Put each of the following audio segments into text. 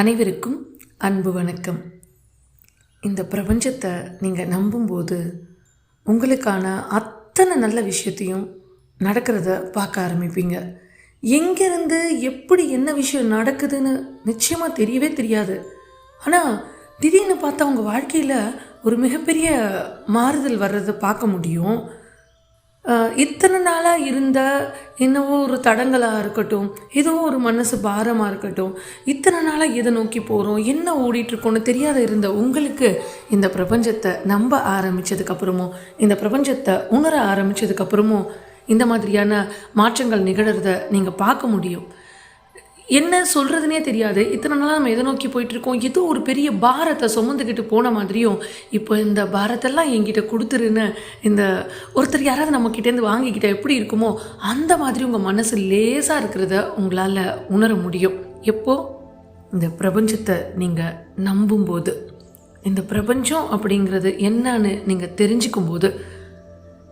அனைவருக்கும் அன்பு வணக்கம். இந்த பிரபஞ்சத்தை நீங்கள் நம்பும்போது உங்களுக்கான அத்தனை நல்ல விஷயத்தையும் நடக்கிறத பார்க்க ஆரம்பிப்பீங்க. எங்கேருந்து எப்படி என்ன விஷயம் நடக்குதுன்னு நிச்சயமாக தெரியவே தெரியாது. ஆனால் திடீர்னு பார்த்தா உங்கள் வாழ்க்கையில் ஒரு மிகப்பெரிய மாறுதல் வர்றதை பார்க்க முடியும். இத்தனை நாளாக இருந்த என்னவோ ஒரு தடங்களாக இருக்கட்டும் ஏதோ ஒரு மனசு பாரமாக இருக்கட்டும் இத்தனை நாளாக எதை நோக்கி போகிறோம் என்ன ஓடிட்டுருக்கோன்னு தெரியாத இருந்த உங்களுக்கு இந்த பிரபஞ்சத்தை நம்ப ஆரம்பித்ததுக்கப்புறமும் இந்த பிரபஞ்சத்தை உணர ஆரம்பித்ததுக்கப்புறமும் இந்த மாதிரியான மாற்றங்கள் நிகழறத நீங்கள் பார்க்க முடியும். என்ன சொல்கிறதுனே தெரியாது. இத்தனை நாளாக நம்ம எதை நோக்கி போயிட்டுருக்கோம்? ஏதோ ஒரு பெரிய பாரத்தை சுமந்துக்கிட்டு போன மாதிரியும் இப்போ இந்த பாரத்தெல்லாம் என்கிட்ட கொடுத்துருன்னு இந்த ஒருத்தர் யாராவது நம்மக்கிட்டேருந்து வாங்கிக்கிட்ட எப்படி இருக்குமோ அந்த மாதிரி உங்கள் மனசு லேசாக இருக்கிறத உங்களால் உணர முடியும். எப்போ? இந்த பிரபஞ்சத்தை நீங்கள் நம்பும்போது. இந்த பிரபஞ்சம் அப்படிங்கிறது என்னன்னு நீங்கள் தெரிஞ்சுக்கும் போது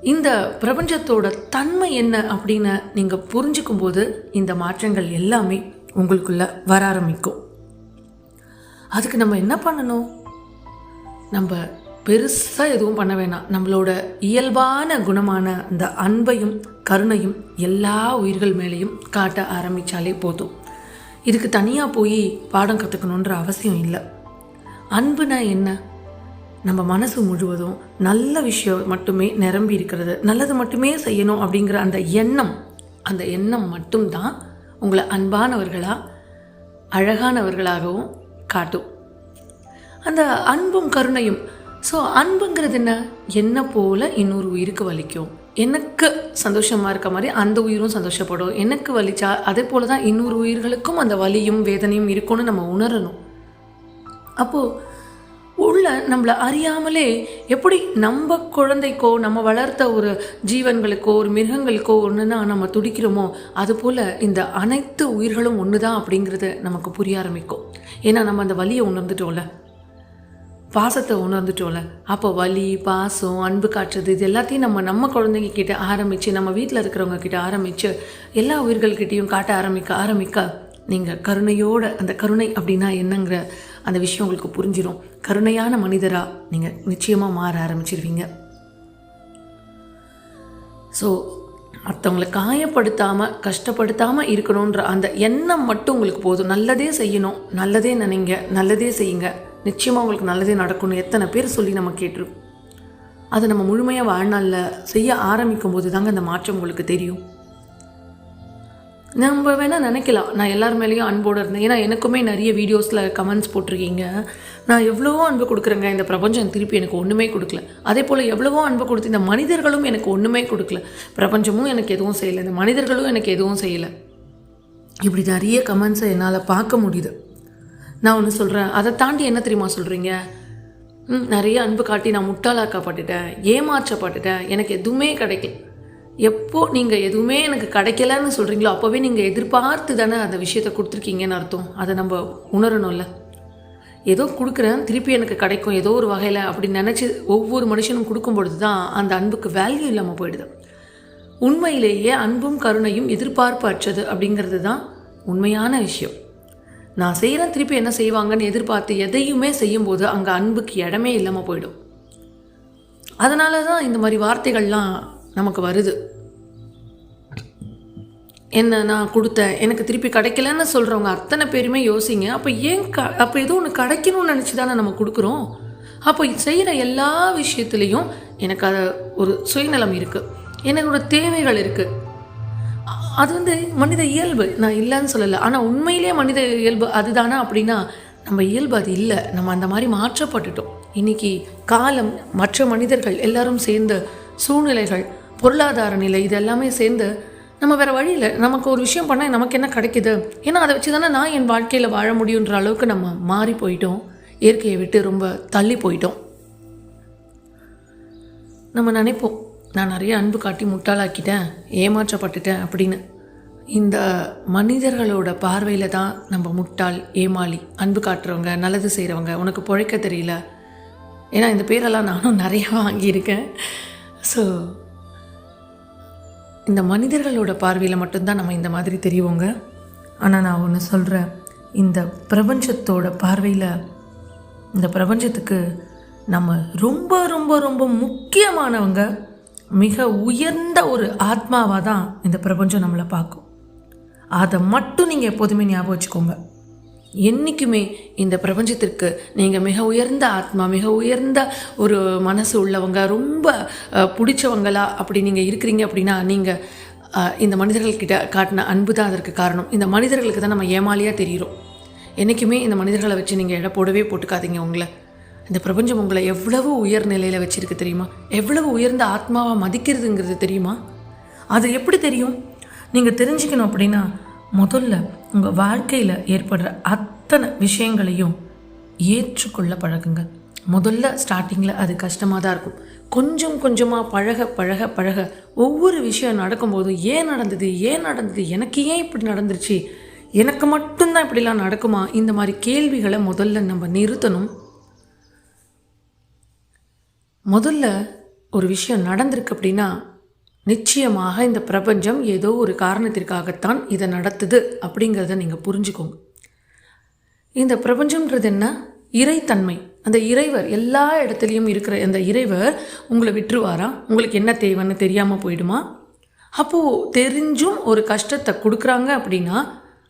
இந்த பிரபஞ்சத்தோட தன்மை என்ன அப்படின்னு நீங்கள் புரிஞ்சுக்கும்போது இந்த மாற்றங்கள் எல்லாமே உங்களுக்குள்ளே வர ஆரம்பிக்கும். அதுக்கு நம்ம என்ன பண்ணணும்? நம்ம பெருசாக எதுவும் பண்ண வேணாம். நம்மளோட இயல்பான குணமான அந்த அன்பையும் கருணையும் எல்லா உயிர்கள் மேலேயும் காட்ட ஆரம்பித்தாலே போதும். இதுக்கு தனியாக போய் பாடம் கற்றுக்கணுன்ற அவசியம் இல்லை. அன்புனா என்ன? நம்ம மனசு முழுவதும் நல்ல விஷயம் மட்டுமே நிரம்பி இருக்கிறது. நல்லது மட்டுமே செய்யணும் அப்படிங்கிற அந்த எண்ணம் அந்த எண்ணம் மட்டும்தான் உங்களை அன்பானவர்களாக அழகானவர்களாகவும் காட்டும். அந்த அன்பும் கருணையும் ஸோ அன்புங்கிறது என்ன? என்ன போல இன்னொரு உயிருக்கு வலிக்கும்? எனக்கு சந்தோஷமாக இருக்க மாதிரி அந்த உயிரும் சந்தோஷப்படும். எனக்கு வலிச்சா அதே போல தான் இன்னொரு உயிர்களுக்கும் அந்த வலியும் வேதனையும் இருக்கும்னு நம்ம உணரணும். அப்போது உள்ள நம்மளை அறியாமலே எப்படி நம்ம குழந்தைக்கோ நம்ம வளர்த்த ஒரு ஜீவன்களுக்கோ ஒரு மிருகங்களுக்கோ ஒன்றுனா நம்ம துடிக்கிறோமோ அதுபோல் இந்த அனைத்து உயிர்களும் ஒன்று தான் அப்படிங்கிறது நமக்கு புரிய ஆரம்பிக்கும். ஏன்னா நம்ம அந்த வலியை உணர்ந்துட்டோம்ல. பாசத்தை உணர்ந்துட்டோம்ல. அப்போ வலி பாசம் அன்பு காட்டுறது இது எல்லாத்தையும் நம்ம நம்ம குழந்தைங்க கிட்ட ஆரம்பித்து நம்ம வீட்டில் இருக்கிறவங்க கிட்ட ஆரம்பித்து எல்லா உயிர்கள்கிட்டையும் காட்ட ஆரம்பிக்க ஆரம்பிக்க நீங்கள் கருணையோட அந்த கருணை அப்படின்னா என்னங்கிற அந்த விஷயம் உங்களுக்கு புரிஞ்சிடும் கருணையான மனிதராக நீங்கள் நிச்சயமாக மாற ஆரம்பிச்சிருவீங்க. ஸோ மற்றவங்களை காயப்படுத்தாமல் கஷ்டப்படுத்தாமல் இருக்கணுன்ற அந்த எண்ணம் மட்டும் உங்களுக்கு போதும். நல்லதே செய்யணும். நல்லதே நினைங்க. நல்லதே செய்யுங்க. நிச்சயமாக உங்களுக்கு நல்லதே நடக்கணும் எத்தனை பேர் சொல்லி நம்ம கேட்டிருக்கோம். அதை நம்ம முழுமையாக வாழ்நாளில் செய்ய ஆரம்பிக்கும் போது தாங்க அந்த மாற்றம் உங்களுக்கு தெரியும். நம்ம வேணால் நினைக்கலாம். நான் எல்லார் மேலேயும் அன்போடு இருந்தேன். ஏன்னா எனக்குமே நிறைய வீடியோஸில் கமெண்ட்ஸ் போட்டிருக்கீங்க. நான் எவ்வளவோ அன்பு கொடுக்குறேங்க. இந்த பிரபஞ்சம் திருப்பி எனக்கு ஒன்றுமே கொடுக்கல. அதே போல் எவ்வளவோ அன்பு கொடுத்து இந்த மனிதர்களும் எனக்கு ஒன்றுமே கொடுக்கல. பிரபஞ்சமும் எனக்கு எதுவும் செய்யலை. இந்த மனிதர்களும் எனக்கு எதுவும் செய்யலை. இப்படி நிறைய கமெண்ட்ஸை என்னால் பார்க்க முடியுது. நான் ஒன்று சொல்கிறேன் அதை தாண்டி என்ன தெரியுமா சொல்கிறீங்க ம், நிறைய அன்பு காட்டி நான் முட்டாளாக்கப்பட்டுட்டேன் ஏமாற்றப்பட்டுட்டேன். எனக்கு எதுவுமே கிடைக்கல. எப்போ நீங்கள் எதுவுமே எனக்கு கிடைக்கலன்னு சொல்கிறீங்களோ அப்போவே நீங்கள் எதிர்பார்த்து தானே அந்த விஷயத்தை கொடுத்துருக்கீங்கன்னு அர்த்தம். அதை நம்ம உணரணும்ல. ஏதோ கொடுக்குறேன் திருப்பி எனக்கு கிடைக்கும் ஏதோ ஒரு வகையில் அப்படி நினச்சி ஒவ்வொரு மனுஷனும் கொடுக்கும் பொழுது தான் அந்த அன்புக்கு வேல்யூ இல்லாமல் போயிடுது. உண்மையிலேயே அன்பும் கருணையும் எதிர்பார்ப்பு அற்றது அப்படிங்கிறது தான் உண்மையான விஷயம். நான் செய்கிறேன் திருப்பி என்ன செய்வாங்கன்னு எதிர்பார்த்து எதையுமே செய்யும்போது அங்கே அன்புக்கு இடமே இல்லாமல் போயிடும். அதனால தான் இந்த மாதிரி வார்த்தைகள்லாம் நமக்கு வருது. என்ன நான் கொடுத்தேன்? எனக்கு திருப்பி கிடைக்கலன்னு சொல்கிறவங்க அத்தனை பேருமே யோசிங்க. அப்போ ஏன் க அப்போ ஏதோ ஒன்று கிடைக்கணும்னு நினச்சி தானே நம்ம கொடுக்குறோம்? அப்போ செய்கிற எல்லா விஷயத்துலேயும் எனக்கு அது ஒரு சுயநலம் இருக்குது என்னோட தேவைகள் இருக்குது அது வந்து மனித இயல்பு. நான் இல்லைன்னு சொல்லலை. ஆனால் உண்மையிலேயே மனித இயல்பு அதுதானா அப்படின்னா நம்ம இயல்பு அது இல்லை. நம்ம அந்த மாதிரி மாற்றப்பட்டுட்டோம். இன்னைக்கு காலம் மற்ற மனிதர்கள் எல்லாரும் சேர்ந்த சூழ்நிலைகள் பொருளாதார நிலை இது எல்லாமே சேர்ந்து நம்ம வேறு வழியில் நமக்கு ஒரு விஷயம் பண்ணால் நமக்கு என்ன கிடைக்குது? ஏன்னா அதை வச்சு தானே நான் என் வாழ்க்கையில் வாழ முடியுன்ற அளவுக்கு நம்ம மாறி போயிட்டோம். இயற்கையை விட்டு ரொம்ப தள்ளி போயிட்டோம். நம்ம நினைப்போம் நான் நிறைய அன்பு காட்டி முட்டாளாக்கிட்டேன் ஏமாற்றப்பட்டுட்டேன் அப்படின்னு. இந்த மனிதர்களோட பார்வையில் தான் நம்ம முட்டாள் ஏமாளி அன்பு காட்டுறவங்க நல்லது செய்கிறவங்க உனக்கு பிழைக்க தெரியல. ஏன்னா இந்த பேரெல்லாம் நானும் நிறையா வாங்கியிருக்கேன். ஸோ இந்த மனிதர்களோட பார்வையில் மட்டும்தான் நம்ம இந்த மாதிரி தெரியுவோங்க ஆனால் நான் ஒன்று சொல்கிறேன் இந்த பிரபஞ்சத்தோட பார்வையில் இந்த பிரபஞ்சத்துக்கு நம்ம ரொம்ப ரொம்ப ரொம்ப முக்கியமானவங்க மிக உயர்ந்த ஒரு ஆத்மாவாக தான் இந்த பிரபஞ்சம் நம்மளை பார்க்கும். அதை மட்டும் நீங்கள் எப்போதுமே ஞாபகம் வச்சுக்கோங்க. என்றைக்குமே இந்த பிரபஞ்சத்திற்கு நீங்கள் மிக உயர்ந்த ஆத்மா மிக உயர்ந்த ஒரு மனசு உள்ளவங்க ரொம்ப பிடிச்சவங்களா அப்படி நீங்கள் இருக்கிறீங்க அப்படின்னா நீங்கள் இந்த மனிதர்கள்கிட்ட காட்டின அன்பு தான் அதற்கு காரணம். இந்த மனிதர்களுக்கு தான் நம்ம ஏமாலியாக தெரிகிறோம். என்றைக்குமே இந்த மனிதர்களை வச்சு நீங்கள் இட போடவே போட்டுக்காதீங்க உங்களை. இந்த பிரபஞ்சம் உங்களை எவ்வளவு உயர் நிலையில் வச்சிருக்கு தெரியுமா? எவ்வளவு உயர்ந்த ஆத்மாவை மதிக்கிறதுங்கிறது தெரியுமா? அது எப்படி தெரியும்? நீங்கள் தெரிஞ்சுக்கணும் அப்படின்னா முதல்ல உங்கள் வாழ்க்கையில் ஏற்படுற அத்தனை விஷயங்களையும் ஏற்றுக்கொள்ள பழகுங்க. முதல்ல ஸ்டார்டிங்கில் அது கஷ்டமாக தான் இருக்கும். கொஞ்சம் கொஞ்சமாக பழக பழக பழக ஒவ்வொரு விஷயம் நடக்கும்போதும் ஏன் நடந்தது ஏன் நடந்தது எனக்கு ஏன் இப்படி நடந்துருச்சு எனக்கு மட்டும்தான் இப்படிலாம் நடக்குமா? இந்த மாதிரி கேள்விகளை முதல்ல நம்ம நிறுத்தணும். முதல்ல ஒரு விஷயம் நடந்திருக்கு அப்படின்னா நிச்சயமாக இந்த பிரபஞ்சம் ஏதோ ஒரு காரணத்திற்காகத்தான் இதை நடத்துது அப்படிங்கிறத நீங்கள் புரிஞ்சுக்கோங்க. இந்த பிரபஞ்சம்ன்றது என்ன? இறைத்தன்மை. அந்த இறைவர் எல்லா இடத்துலையும் இருக்கிற அந்த இறைவர் உங்களை விட்டுருவாரா? உங்களுக்கு என்ன தேவைன்னு தெரியாமல் போயிடுமா? அப்போது தெரிஞ்சும் ஒரு கஷ்டத்தை கொடுக்குறாங்க அப்படின்னா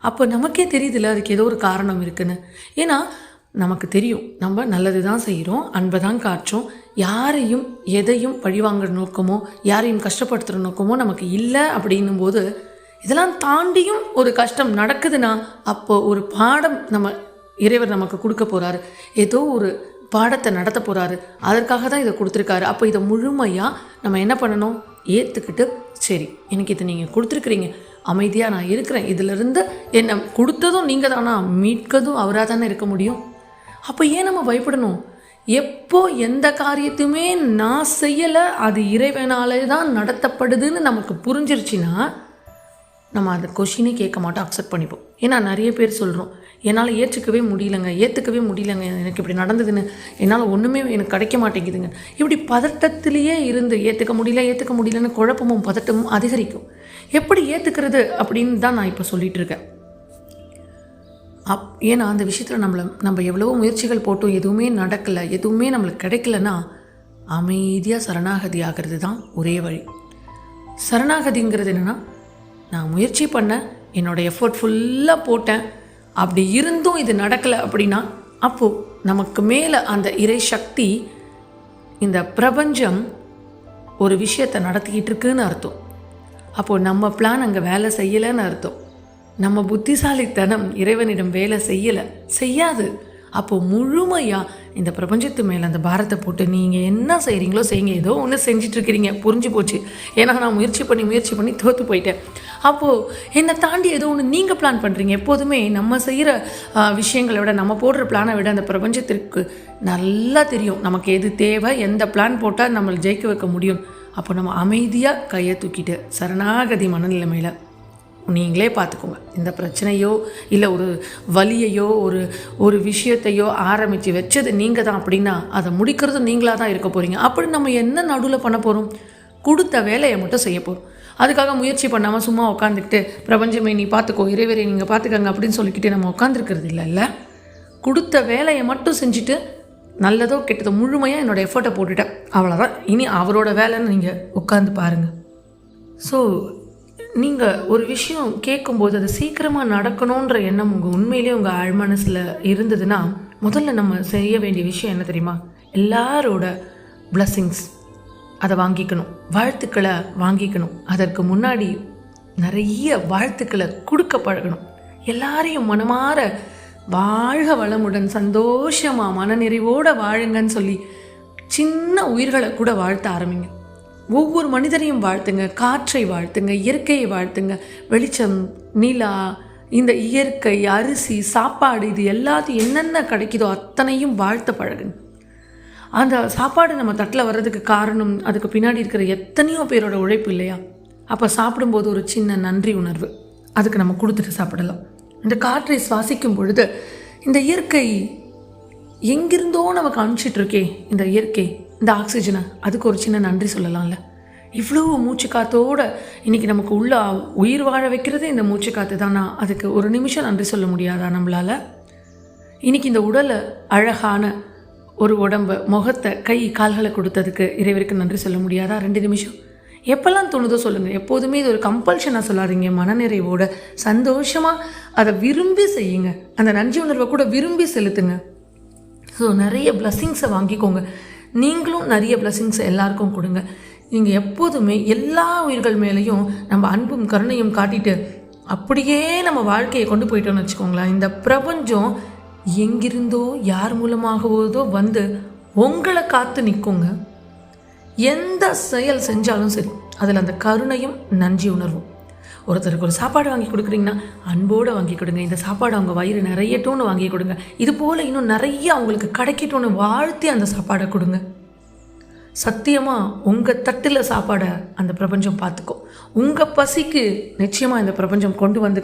அப்போ நமக்கே தெரியுதுல்ல அதுக்கு ஏதோ ஒரு காரணம் இருக்குன்னு. ஏன்னா நமக்கு தெரியும். நம்ம நல்லது தான் செய்கிறோம் அன்பை தான் காட்டுறோம் யாரையும் எதையும் பழிவாங்குற நோக்கமோ யாரையும் கஷ்டப்படுத்துகிற நோக்கமோ நமக்கு இல்லை அப்படின்னும் போது இதெல்லாம் தாண்டியும் ஒரு கஷ்டம் நடக்குதுன்னா அப்போது ஒரு பாடம் நம்ம இறைவர் நமக்கு கொடுக்க போகிறாரு ஏதோ ஒரு பாடத்தை நடத்த போகிறாரு அதற்காக தான் இதை கொடுத்துருக்காரு. அப்போ இதை முழுமையாக நம்ம என்ன பண்ணணும்? ஏற்றுக்கிட்டு சரி எனக்கு இதை நீங்கள் கொடுத்துருக்குறீங்க. அமைதியாக நான் இருக்கிறேன். இதிலிருந்து என்னை கொடுத்ததும் நீங்கள் தானா மீட்கதும் அவராக தானே இருக்க முடியும்? அப்போ ஏன் நம்ம பயப்படணும்? எப்போ எந்த காரியத்தையுமே நான் செய்யலை அது இறைவனாலே தான் நடத்தப்படுதுன்னு நமக்கு புரிஞ்சிருச்சுன்னா நம்ம அந்த கொஷினே கேட்க மாட்டோம் அக்செப்ட் பண்ணிப்போம். ஏன்னா நிறைய பேர் சொல்கிறோம் என்னால் ஏற்றுக்கவே முடியலங்க ஏற்றுக்கவே முடியலங்க எனக்கு இப்படி நடந்ததுன்னு என்னால் ஒன்றுமே எனக்கு கிடைக்க மாட்டேங்குதுங்க. இப்படி பதட்டத்திலேயே இருந்து ஏற்றுக்க முடியல ஏற்றுக்க முடியலன்னு குழப்பமும் பதட்டமும் அதிகரிக்கும். எப்படி ஏற்றுக்கிறது அப்படின்னு தான் நான் இப்போ சொல்லிகிட்டு இருக்கேன். அப் ஏன்னா அந்த விஷயத்தில் நம்மளை நம்ம எவ்வளவோ முயற்சிகள் போட்டும் எதுவுமே நடக்கலை எதுவுமே நம்மளுக்கு கிடைக்கலன்னா அமைதியாக சரணாகதி ஆகிறது தான் ஒரே வழி. சரணாகதிங்கிறது என்னென்னா நான் முயற்சி பண்ணேன் என்னோடய எஃபோர்ட் ஃபுல்லாக போட்டேன் அப்படி இருந்தும் இது நடக்கலை அப்படின்னா அப்போது நமக்கு மேலே அந்த இறை சக்தி இந்த பிரபஞ்சம் ஒரு விஷயத்தை நடத்திக்கிட்டு இருக்குன்னு அர்த்தம். அப்போது நம்ம பிளான் அங்கே வேலை செய்யலைன்னு அர்த்தம். நம்ம புத்திசாலித்தனம் இறைவனிடம் வேலை செய்யலை. செய்யாது. அப்போது முழுமையாக இந்த பிரபஞ்சத்து மேலே அந்த பாரத்தை போட்டு நீங்கள் என்ன செய்கிறீங்களோ செய்யுங்க. ஏதோ ஒன்று செஞ்சிட்ருக்கிறீங்க. புரிஞ்சு போச்சு. ஏன்னா நான் முயற்சி பண்ணி முயற்சி பண்ணி தோற்று போயிட்டேன். அப்போது என்னை தாண்டி ஏதோ ஒன்று நீங்கள் பிளான் பண்ணுறீங்க எப்போதுமே நம்ம செய்கிற விஷயங்களை விட நம்ம போடுற பிளானை விட அந்த பிரபஞ்சத்திற்கு நல்லா தெரியும். நமக்கு எது தேவை எந்த பிளான் போட்டால் நம்மளை ஜெயிக்க வைக்க முடியும். அப்போ நம்ம அமைதியாக கையை தூக்கிட்டு சரணாகதி மனநிலைமையில் நீங்களே பார்த்துக்கோங்க. இந்த பிரச்சனையோ இல்லை ஒரு வலியையோ ஒரு ஒரு விஷயத்தையோ ஆரம்பித்து வச்சது நீங்கள் தான் அப்படின்னா அதை முடிக்கிறது நீங்களாக தான் இருக்க போகிறீங்க அப்படி நம்ம என்ன நடுவில் பண்ண போகிறோம் கொடுத்த வேலையை மட்டும் செய்ய போகிறோம் அதுக்காக முயற்சி பண்ணாமல் சும்மா உட்காந்துக்கிட்டு பிரபஞ்சமே நீ பார்த்துக்கோ இறைவரை நீங்கள் பார்த்துக்கங்க அப்படின்னு சொல்லிக்கிட்டு நம்ம உட்காந்துருக்கிறது இல்லைல்ல கொடுத்த வேலையை மட்டும் செஞ்சுட்டு நல்லதோ கெட்டதோ முழுமையாக என்னோடய எஃபர்ட்டை போட்டுட்டேன். அவ்வளோதான் இனி அவரோட வேலைன்னு நீங்கள் உட்காந்து பாருங்கள் ஸோ நீங்கள் ஒரு விஷயம் கேட்கும்போது அது சீக்கிரமாக நடக்கணுன்ற எண்ணம் உங்கள் உண்மையிலேயே உங்கள் ஆழ் மனசில் இருந்ததுன்னா முதல்ல நம்ம செய்ய வேண்டிய விஷயம் என்ன தெரியுமா? எல்லாரோட பிளஸ்ஸிங்ஸ் அதை வாங்கிக்கணும். வாழ்த்துக்களை வாங்கிக்கணும். அதற்கு முன்னாடி நிறைய வாழ்த்துக்களை கொடுக்க பழகணும். எல்லாரையும் மனமாற வாழ்க வளமுடன் சந்தோஷமாக மனநிறைவோடு வாழுங்கன்னு சொல்லி சின்ன உயிர்களை கூட வாழ்த்த ஆரம்பிங்க. ஒவ்வொரு மனிதரையும் வாழ்த்துங்க காற்றை வாழ்த்துங்க இயற்கையை வாழ்த்துங்க. வெளிச்சம் நிலா இந்த இயற்கை அரிசி சாப்பாடு இது எல்லாத்தையும் என்னென்ன கிடைக்குதோ அத்தனையும் வாழ்த்த பழகுங்க. அந்த சாப்பாடு நம்ம தட்டில் வர்றதுக்கு காரணம் அதுக்கு பின்னாடி இருக்கிற எத்தனையோ பேரோட உழைப்பு இல்லையா? அப்போ சாப்பிடும்போது ஒரு சின்ன நன்றி உணர்வு. அதுக்கு நம்ம கொடுத்துட்டு சாப்பிடலாம். இந்த காற்றை சுவாசிக்கும் பொழுது இந்த இயற்கை எங்கிருந்தோ நமக்கு அனுப்பிச்சிட்ருக்கே இந்த இயற்கை இந்த ஆக்சிஜனை அதுக்கு ஒரு சின்ன நன்றி சொல்லலாம்ல. இவ்வளோ மூச்சு காத்தோடு இன்றைக்கி நமக்கு உள்ள உயிர் வாழ வைக்கிறதே இந்த மூச்சு காற்று தானா? அதுக்கு ஒரு நிமிஷம் நன்றி சொல்ல முடியாதா நம்மளால்? இன்றைக்கி இந்த உடலை அழகான ஒரு உடம்பை முகத்தை கை கால்களை கொடுத்ததுக்கு இறைவருக்கு நன்றி சொல்ல முடியாதா? ரெண்டு நிமிஷம். எப்போல்லாம் தோணுதோ சொல்லுங்கள் எப்போதுமே இது ஒரு கம்பல்ஷனாக சொல்லாதீங்க. மனநிறைவோட சந்தோஷமாக அதை விரும்பி செய்யுங்க. அந்த நன்றி உணர்வை கூட விரும்பி செலுத்துங்க. ஸோ நிறைய பிளஸ்ஸிங்ஸை வாங்கிக்கோங்க. நீங்களும் நிறைய பிளஸ்ஸிங்ஸை எல்லாருக்கும் கொடுங்க. நீங்கள் எப்போதுமே எல்லா உயிர்கள் மேலேயும் நம்ம அன்பும் கருணையும் காட்டிட்டு அப்படியே நம்ம வாழ்க்கையை கொண்டு போயிட்டோம்னு வச்சுக்கோங்களேன். இந்த பிரபஞ்சம் எங்கிருந்தோ யார் மூலமாகவோதோ வந்து உங்களை காத்து நிற்குங்க எந்த செயல் செஞ்சாலும் சரி அதில் அந்த கருணையும் நன்றி உணர்வும். ஒருத்தருக்கு ஒரு சாப்பாடு வாங்கி கொடுக்குறீங்கன்னா அன்போடு வாங்கி கொடுங்க. இந்த சாப்பாடு அவங்க வயிறு நிறையட்டும்னு வாங்கி கொடுங்க. இது போல் இன்னும் நிறைய அவங்களுக்கு கிடைக்கட்டும்னு வாழ்த்தி அந்த சாப்பாடை கொடுங்க. சத்தியமாக உங்கள் தட்டில் சாப்பாடை அந்த பிரபஞ்சம் பார்த்துக்கும். உங்கள் பசிக்கு நிச்சயமாக இந்த பிரபஞ்சம் கொண்டு வந்து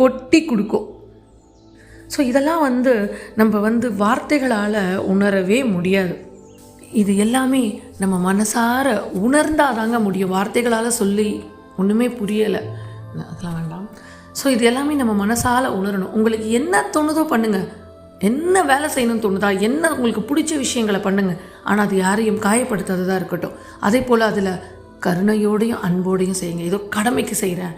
கொட்டி கொடுக்கும். ஸோ இதெல்லாம் வந்து நம்ம வந்து வார்த்தைகளால் உணரவே முடியாது. இது எல்லாமே நம்ம மனசார உணர்ந்தாதாங்க முடியும். வார்த்தைகளால் சொல்லி ஒன்றுமே புரியலை. அதெல்லாம் வேண்டாம். ஸோ இது எல்லாமே நம்ம மனசால் உணரணும். உங்களுக்கு என்ன தோணுதோ பண்ணுங்கள் என்ன வேலை செய்யணும்னு தோணுதா என்ன உங்களுக்கு பிடிச்ச விஷயங்களை பண்ணுங்கள் ஆனால் அது யாரையும் காயப்படுத்தாததாக இருக்கட்டும். அதே போல் அதில் கருணையோடையும் அன்போடையும் செய்யுங்க. ஏதோ கடமைக்கு செய்கிறேன்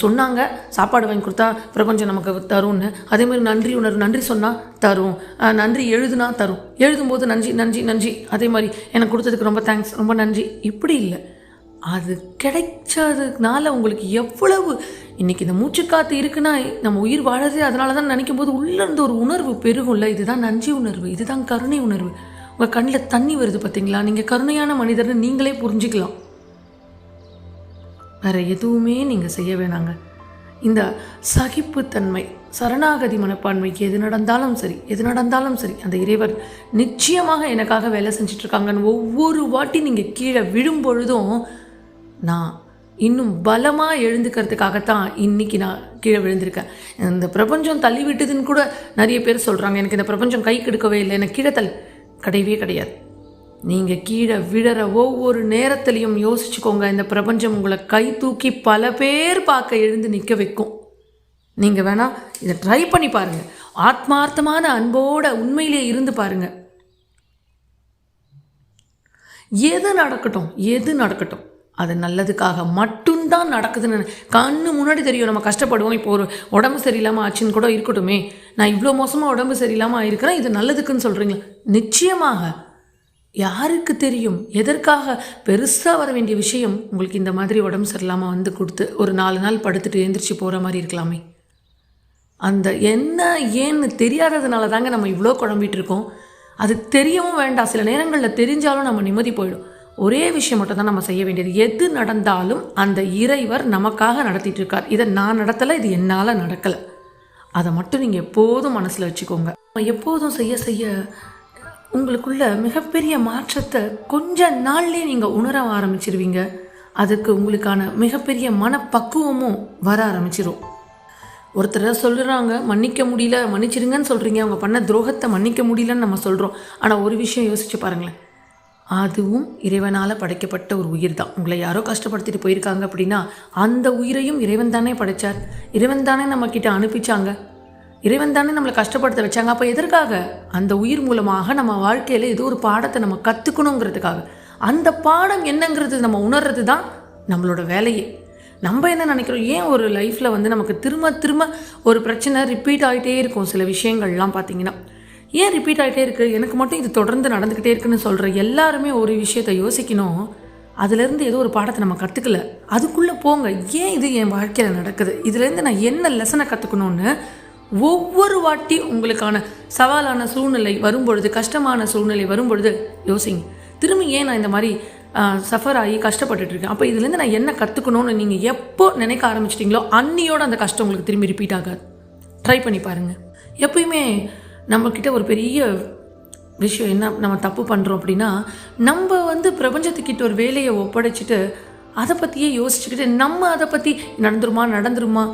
சொன்னாங்க சாப்பாடு வாங்கி கொடுத்தா பிரபஞ்சம் நமக்கு தரும்னு. அதே மாதிரி நன்றி உணர்வு நன்றி சொன்னால் தரும். நன்றி எழுதுனா தரும். எழுதும்போது நன்றி நன்றி நன்றி. அதே மாதிரி எனக்கு கொடுத்ததுக்கு ரொம்ப தேங்க்ஸ் ரொம்ப நன்றி. இப்படி இல்லை. அது கிடைச்சதுனால உங்களுக்கு எவ்வளவு இன்னைக்கு இந்த மூச்சுக்காற்று இருக்குன்னா நம்ம உயிர் வாழறதே அதனால தான் நினைக்கும் போது உள்ளேருந்து ஒரு உணர்வு பெருகும்ல. இதுதான் நன்றி உணர்வு இதுதான் கருணை உணர்வு. உங்கள் கண்ணில் தண்ணி வருது பார்த்தீங்களா நீங்கள் கருணையான மனிதர்னு நீங்களே புரிஞ்சுக்கலாம். வேறு எதுவுமே நீங்கள் செய்ய வேணாங்க. இந்த சகிப்புத்தன்மை சரணாகதி மனப்பான்மைக்கு எது நடந்தாலும் சரி எது நடந்தாலும் சரி அந்த இறைவர் நிச்சயமாக எனக்காக வேலை செஞ்சிட்ருக்காங்கன்னு ஒவ்வொரு வாட்டி நீங்கள் கீழே விழும் பொழுதும் நான் இன்னும் பலமாக எழுந்துக்கிறதுக்காகத்தான் இன்றைக்கி நான் கீழே விழுந்திருக்கேன். இந்த பிரபஞ்சம் தள்ளி விட்டுதுன்னு கூட நிறைய பேர் சொல்கிறாங்க எனக்கு இந்த பிரபஞ்சம் கை கெடுக்கவே இல்லை எனக்கு கீழே தள்ளி கிடையவே கிடையாது. நீங்கள் கீழே விழற ஒவ்வொரு நேரத்துலையும் யோசிச்சுக்கோங்க இந்த பிரபஞ்சம் உங்களை கை தூக்கி பல பேர் பார்க்க எழுந்து நிற்க வைக்கும். நீங்கள் வேணால் இதை ட்ரை பண்ணி பாருங்கள் ஆத்மார்த்தமான அன்போட உண்மையிலே இருந்து பாருங்கள் எது நடக்கட்டும் எது நடக்கட்டும். அது நல்லதுக்காக மட்டும்தான் நடக்குதுன்னு கண்ணு முன்னாடி தெரியும். நம்ம கஷ்டப்படுவோம். இப்போ ஒரு உடம்பு சரியில்லாமல் ஆச்சுன்னு கூட இருக்கட்டுமே. நான் இவ்வளோ மோசமாக உடம்பு சரியில்லாமல் ஆயிருக்கிறேன். இது நல்லதுக்குன்னு சொல்கிறீங்களா நிச்சயமாக. யாருக்கு தெரியும்? எதற்காக? பெருசாக வர வேண்டிய விஷயம் உங்களுக்கு இந்த மாதிரி உடம்பு சரியில்லாமல் வந்து கொடுத்து ஒரு நாலு நாள் படுத்துட்டு எந்திரிச்சு போகிற மாதிரி இருக்கலாமே. அந்த என்ன ஏன்னு தெரியாததுனால தாங்க நம்ம இவ்வளோ குழம்பிகிட்டு இருக்கோம். அது தெரியவும் வேண்டாம். சில நேரங்களில் தெரிஞ்சாலும் நம்ம நிம்மதி போயிடும். ஒரே விஷயம் மட்டும் தான் நம்ம செய்ய வேண்டியது. எது நடந்தாலும் அந்த இறைவர் நமக்காக நடத்திட்டு இருக்கார் இதை நான் நடத்தலை இது என்னால் நடக்கலை. அதை மட்டும் நீங்கள் எப்போதும் மனசில் வச்சுக்கோங்க. நம்ம எப்போதும் செய்ய செய்ய உங்களுக்குள்ள மிகப்பெரிய மாற்றத்தை கொஞ்ச நாள்லேயே நீங்கள் உணர ஆரம்பிச்சிருவீங்க. அதுக்கு உங்களுக்கான மிகப்பெரிய மனப்பக்குவமும் வர ஆரம்பிச்சிடும் ஒருத்தர் சொல்கிறாங்க மன்னிக்க முடியல மன்னிச்சிடுங்கன்னு சொல்கிறீங்க அவங்க பண்ண துரோகத்தை மன்னிக்க முடியலன்னு நம்ம சொல்கிறோம் ஆனால் ஒரு விஷயம் யோசிச்சு பாருங்களேன். அதுவும் இறைவனால் படைக்கப்பட்ட ஒரு உயிர் தான் உங்களை யாரோ கஷ்டப்படுத்திட்டு போயிருக்காங்க அப்படின்னா அந்த உயிரையும் இறைவன் தானே படைச்சார். இறைவன் தானே நம்மக்கிட்ட அனுப்பிச்சாங்க. இறைவன் தானே நம்மளை கஷ்டப்படுத்த வச்சாங்க. அப்போ எதற்காக? அந்த உயிர் மூலமாக நம்ம வாழ்க்கையில் ஏதோ ஒரு பாடத்தை நம்ம கற்றுக்கணுங்கிறதுக்காக அந்த பாடம் என்னங்கிறது நம்ம உணர்றது தான் நம்மளோட வேலையே. நம்ம என்ன நினைக்கிறோம்? ஏன் ஒரு லைஃப்பில் வந்து நமக்கு திரும்ப திரும்ப ஒரு பிரச்சனை ரிப்பீட் ஆகிட்டே இருக்கும்? சில விஷயங்கள்லாம் பார்த்தீங்கன்னா. ஏன் ரிப்பீட் ஆகிட்டே இருக்குது எனக்கு மட்டும் இது தொடர்ந்து நடந்துக்கிட்டே இருக்குன்னு சொல்கிற எல்லாருமே ஒரு விஷயத்தை யோசிக்கணும். அதுலேருந்து ஏதோ ஒரு பாடத்தை நம்ம கற்றுக்கல அதுக்குள்ளே போங்க. ஏன் இது என் வாழ்க்கையில் நடக்குது? இதுலேருந்து நான் என்ன லெசனை கற்றுக்கணும்னு ஒவ்வொரு வாட்டி உங்களுக்கான சவாலான சூழ்நிலை வரும்பொழுது கஷ்டமான சூழ்நிலை வரும்பொழுது யோசிங்க. திரும்பி ஏன் நான் இந்த மாதிரி சஃபர் ஆகி கஷ்டப்பட்டுட்ருக்கேன் அப்போ இதுலேருந்து நான் என்ன கற்றுக்கணும்னு நீங்கள் எப்போ நினைக்க ஆரம்பிச்சிட்டிங்களோ அன்னியோட அந்த கஷ்டம் உங்களுக்கு திரும்பி ரிப்பீட் ஆகாது. ட்ரை பண்ணி பாருங்கள் எப்பயுமே நம்மக்கிட்ட ஒரு பெரிய விஷயம் என்ன நம்ம தப்பு பண்ணுறோம் அப்படின்னா நம்ம வந்து பிரபஞ்சத்துக்கிட்ட ஒரு வேலையை ஒப்படைச்சிட்டு அதை பற்றியே யோசிச்சுக்கிட்டு நம்ம அதை பற்றி நடந்துருமா நடந்துருமா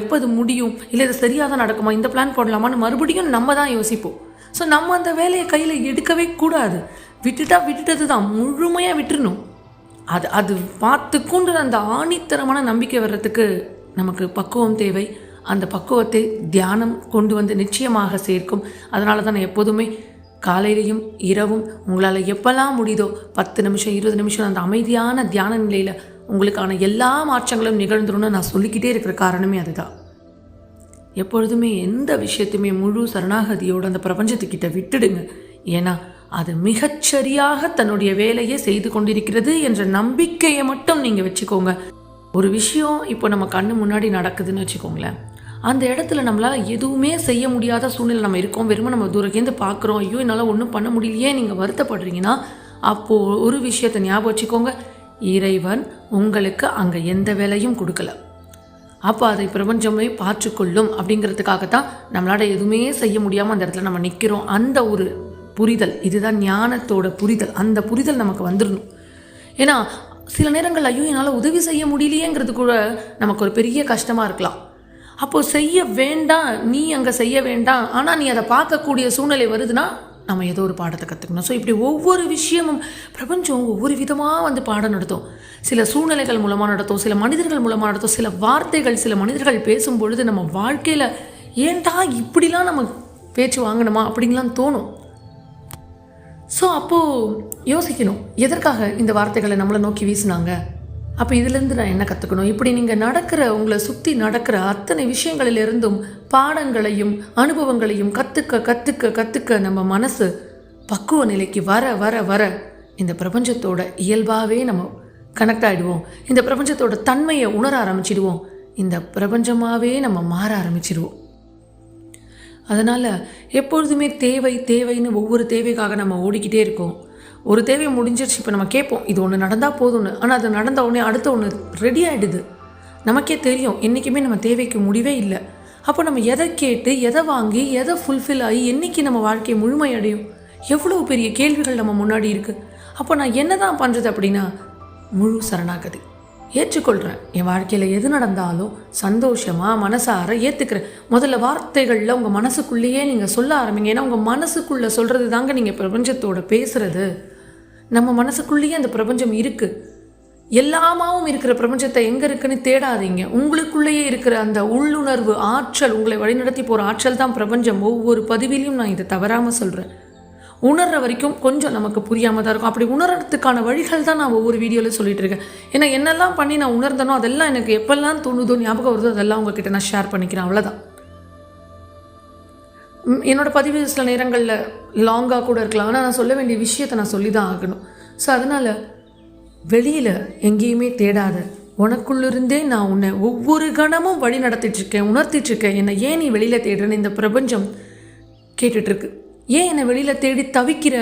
எப்போ இது முடியும் இல்லை இது சரியாக தான் நடக்குமா இந்த பிளான் போடலாமான்னு மறுபடியும் நம்ம தான் யோசிப்போம். ஸோ நம்ம அந்த வேலையை கையில் எடுக்கவே கூடாது. விட்டுட்டா விட்டுட்டது தான் முழுமையாக விட்டுறணும். அது அது பார்த்துக்கொண்டு அந்த ஆணித்தரமான நம்பிக்கை வர்றதுக்கு நமக்கு பக்குவம் தேவை. அந்த பக்குவத்தை தியானம் கொண்டு வந்து நிச்சயமாக சேர்க்கும். அதனால தான் நான் எப்போதுமே காலையிலையும் இரவும் உங்களால் எப்போல்லாம் முடியுதோ பத்து நிமிஷம் இருபது நிமிஷம் அந்த அமைதியான தியான நிலையில் உங்களுக்கான எல்லா மாற்றங்களும் நிகழ்ந்துரும்னு நான் சொல்லிக்கிட்டே இருக்கிற காரணமே அதுதான். எப்பொழுதுமே எந்த விஷயத்தையுமே முழு சரணாகதியோடு அந்த பிரபஞ்சத்துக்கிட்ட விட்டுடுங்க. ஏன்னா அது மிகச்சரியாக தன்னுடைய வேலையை செய்து கொண்டிருக்கிறது என்ற நம்பிக்கையை மட்டும் நீங்கள் வச்சுக்கோங்க. ஒரு விஷயம் இப்போ நம்ம கண்ணு முன்னாடி நடக்குதுன்னு வச்சுக்கோங்களேன். அந்த இடத்துல நம்மளால் எதுவுமே செய்ய முடியாத சூழ்நிலை நம்ம இருக்கோம். வெறும் நம்ம தூரக்கேந்து பார்க்குறோம். ஐயோ என்னால் ஒன்றும் பண்ண முடியலையே நீங்கள் வருத்தப்படுறீங்கன்னா அப்போது ஒரு விஷயத்தை ஞாபகம் வச்சுக்கோங்க. இறைவன் உங்களுக்கு அங்கே எந்த வேலையும் கொடுக்கல. அப்போ அதை பிரபஞ்சமே பார்த்துக்கொள்ளும் அப்படிங்கிறதுக்காகத்தான் நம்மளால் எதுவுமே செய்ய முடியாமல் அந்த இடத்துல நம்ம நிற்கிறோம் அந்த ஒரு புரிதல் இதுதான் ஞானத்தோட புரிதல். அந்த புரிதல் நமக்கு வந்துடணும் ஏன்னா சில நேரங்கள் ஐயோ என்னால் உதவி செய்ய முடியலையேங்கிறது கூட நமக்கு ஒரு பெரிய கஷ்டமாக இருக்கலாம். அப்போது செய்ய வேண்டாம் நீ அங்கே செய்ய வேண்டாம். ஆனால் நீ அதை பார்க்கக்கூடிய சூழ்நிலை வருதுன்னா நம்ம ஏதோ ஒரு பாடத்தை கற்றுக்கணும் ஸோ இப்படி ஒவ்வொரு விஷயமும் பிரபஞ்சம் ஒவ்வொரு விதமாக வந்து பாடம் நடத்தும். சில சூழ்நிலைகள் மூலமாக நடத்தும் சில மனிதர்கள் மூலமாக நடத்தும் சில வார்த்தைகள் சில மனிதர்கள் பேசும் பொழுது நம்ம வாழ்க்கையில் ஏன்டா இப்படிலாம் நம்ம பேச்சு வாங்கணுமா அப்படின்லாம் தோணும். ஸோ அப்போது யோசிக்கணும் எதற்காக இந்த வார்த்தைகளை நம்மளை நோக்கி வீசினாங்க? அப்போ இதுலேருந்து நான் என்ன கற்றுக்கணும் இப்படி நீங்கள் நடக்கிற உங்களை சுற்றி நடக்கிற அத்தனை விஷயங்களிலிருந்தும் பாடங்களையும் அனுபவங்களையும் கற்றுக்க கற்றுக்க கற்றுக்க நம்ம மனசு பக்குவ நிலைக்கு வர வர வர இந்த பிரபஞ்சத்தோட இயல்பாகவே நம்ம கனெக்ட் ஆகிடுவோம் இந்த பிரபஞ்சத்தோட தன்மையை உணர ஆரம்பிச்சிடுவோம். இந்த பிரபஞ்சமாகவே நம்ம மாற ஆரம்பிச்சிடுவோம். அதனால் எப்பொழுதுமே தேவை தேவைன்னு ஒவ்வொரு தேவைக்காக நம்ம ஓடிக்கிட்டே இருக்கோம். ஒரு தேவை முடிஞ்சிருச்சு இப்போ நம்ம கேட்போம் இது ஒன்று நடந்தால் போதும்னு. ஆனால் அது நடந்த உடனே அடுத்த ஒன்று ரெடி ஆகிடுது நமக்கே தெரியும் என்றைக்குமே நம்ம தேவைக்கு முடிவே இல்லை. அப்போ நம்ம எதை கேட்டு எதை வாங்கி எதை ஃபுல்ஃபில் ஆகி என்றைக்கு நம்ம வாழ்க்கை முழுமையடையும்? எவ்வளோ பெரிய கேள்விகள் நம்ம முன்னாடி இருக்குது அப்போ நான் என்ன தான் பண்ணுறது அப்படின்னா முழு சரணாகதி. ஏற்றுக்கொள்கிறேன் என் வாழ்க்கையில் எது நடந்தாலும் சந்தோஷமாக மனசார ஏற்றுக்கிறேன் முதல்ல வார்த்தைகளில் உங்கள் மனசுக்குள்ளேயே நீங்கள் சொல்ல ஆரம்பிங்க. ஏன்னா உங்கள் மனசுக்குள்ளே சொல்கிறது தாங்க நீங்கள் பிரபஞ்சத்தோட பேசுகிறது நம்ம மனசுக்குள்ளேயே அந்த பிரபஞ்சம் இருக்குது எல்லாமாவும் இருக்கிற பிரபஞ்சத்தை எங்கே இருக்குன்னு தேடாதீங்க. உங்களுக்குள்ளேயே இருக்கிற அந்த உள்ளுணர்வு ஆற்றல் உங்களை வழிநடத்தி போகிற ஆற்றல் தான் பிரபஞ்சம். ஒவ்வொரு பதிவிலையும் நான் இதை தவறாமல் சொல்கிறேன் உணர்ற வரைக்கும் கொஞ்சம் நமக்கு புரியாமல் தான் இருக்கும். அப்படி உணர்றதுக்கான வழிகள் தான் நான் ஒவ்வொரு வீடியோவில் சொல்லிட்டு இருக்கேன். ஏன்னா என்னெல்லாம் பண்ணி நான் உணர்ந்தனோ அதெல்லாம் எனக்கு எப்பெல்லாம் தோணுதோ ஞாபகம் வருதோ அதெல்லாம் உங்ககிட்ட நான் ஷேர் பண்ணிக்கிறேன். அவ்வளோதான் என்னோடய என்னோட பதிவு சில நேரங்களில் லாங்காக கூட இருக்கலாம். ஆனால் நான் சொல்ல வேண்டிய விஷயத்தை நான் சொல்லி தான் ஆகணும். ஸோ அதனால் வெளியில் எங்கேயுமே தேடாத. உனக்குள்ளிருந்தே நான் உன்னை ஒவ்வொரு கணமும் வழி நடத்திட்டுருக்கேன் உணர்த்திட்டுருக்கேன். என்னை ஏன் நீ வெளியில் தேடுறேன்னு இந்த பிரபஞ்சம் கேட்டுட்ருக்கு ஏன் என்னை வெளியில் தேடி தவிக்கிற?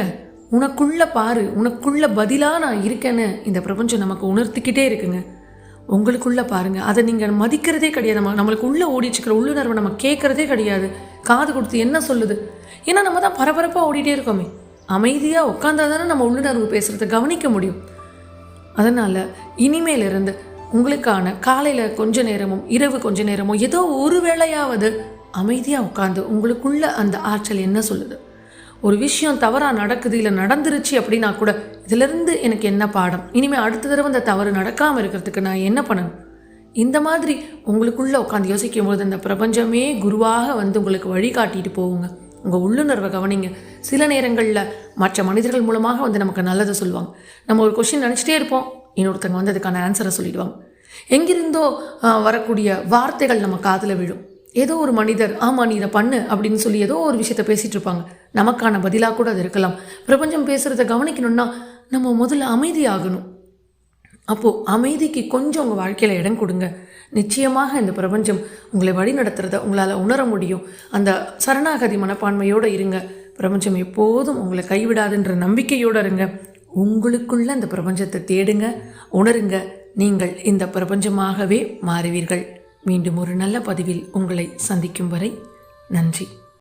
உனக்குள்ளே பாரு உனக்குள்ளே பதிலாக நான் இருக்கேன்னு இந்த பிரபஞ்சம் நமக்கு உணர்த்திக்கிட்டே இருக்குங்க. உங்களுக்குள்ள பாருங்க. அதை நீங்கள் மதிக்கிறதே கிடையாது. நம்ம நம்மளுக்கு உள்ளே ஓடிச்சுக்கிற உள்ளுணர்வை நம்ம கேட்கறதே கிடையாது. காது கொடுத்து என்ன சொல்லுது? ஏன்னா நம்ம தான் பரபரப்பாக ஓடிட்டே இருக்கோமே. அமைதியாக உட்காந்தா தானே நம்ம உள்ளுணர்வு பேசுகிறத கவனிக்க முடியும். அதனால் இனிமேலிருந்து உங்களுக்கான காலையில் கொஞ்ச நேரமும் இரவு கொஞ்ச நேரமும் ஏதோ ஒரு வேளையாவது அமைதியாக உட்காந்து உங்களுக்குள்ள அந்த ஆற்றல் என்ன சொல்லுது? ஒரு விஷயம் தவறாக நடக்குது இல்லை நடந்துருச்சு அப்படின்னா கூட இதிலிருந்து எனக்கு என்ன பாடம்? இனிமேல் அடுத்த தடவை அந்த தவறு நடக்காமல் இருக்கிறதுக்கு நான் என்ன பண்ணணும்? இந்த மாதிரி உங்களுக்குள்ளே உட்காந்து யோசிக்கும் போது அந்த பிரபஞ்சமே குருவாக வந்து உங்களுக்கு வழிகாட்டிட்டு போகுங்க. உங்கள் உள்ளுணர்வை கவனிங்க. சில நேரங்களில் மற்ற மனிதர்கள் மூலமாக வந்து நமக்கு நல்லதை சொல்லுவாங்க. நம்ம ஒரு கொஷின் நினச்சிட்டே இருப்போம். இன்னொருத்தங்க வந்து அதுக்கான ஆன்சரை சொல்லிடுவாங்க. எங்கிருந்தோ வரக்கூடிய வார்த்தைகள் நம்ம காதில் விழும். ஏதோ ஒரு மனிதர் ஆமாம் நீ இதை பண்ணு அப்படின்னு சொல்லி ஏதோ ஒரு விஷயத்த பேசிகிட்டு இருப்பாங்க. நமக்கான பதிலாக கூட அது இருக்கலாம். பிரபஞ்சம் பேசுகிறத கவனிக்கணும்னா நம்ம முதல்ல அமைதியாகணும். அப்போது அமைதிக்கு கொஞ்சம் உங்கள் வாழ்க்கையில் இடம் கொடுங்க. நிச்சயமாக இந்த பிரபஞ்சம் உங்களை வழி நடத்துகிறத உங்களால் உணர முடியும். அந்த சரணாகதி மனப்பான்மையோடு இருங்க. பிரபஞ்சம் எப்போதும் உங்களை கைவிடாதுன்ற நம்பிக்கையோடு இருங்க. உங்களுக்குள்ள இந்த பிரபஞ்சத்தை தேடுங்க உணருங்க. நீங்கள் இந்த பிரபஞ்சமாகவே மாறுவீர்கள். மீண்டும் ஒரு நல்ல பதிவில் உங்களை சந்திக்கும் வரை நன்றி.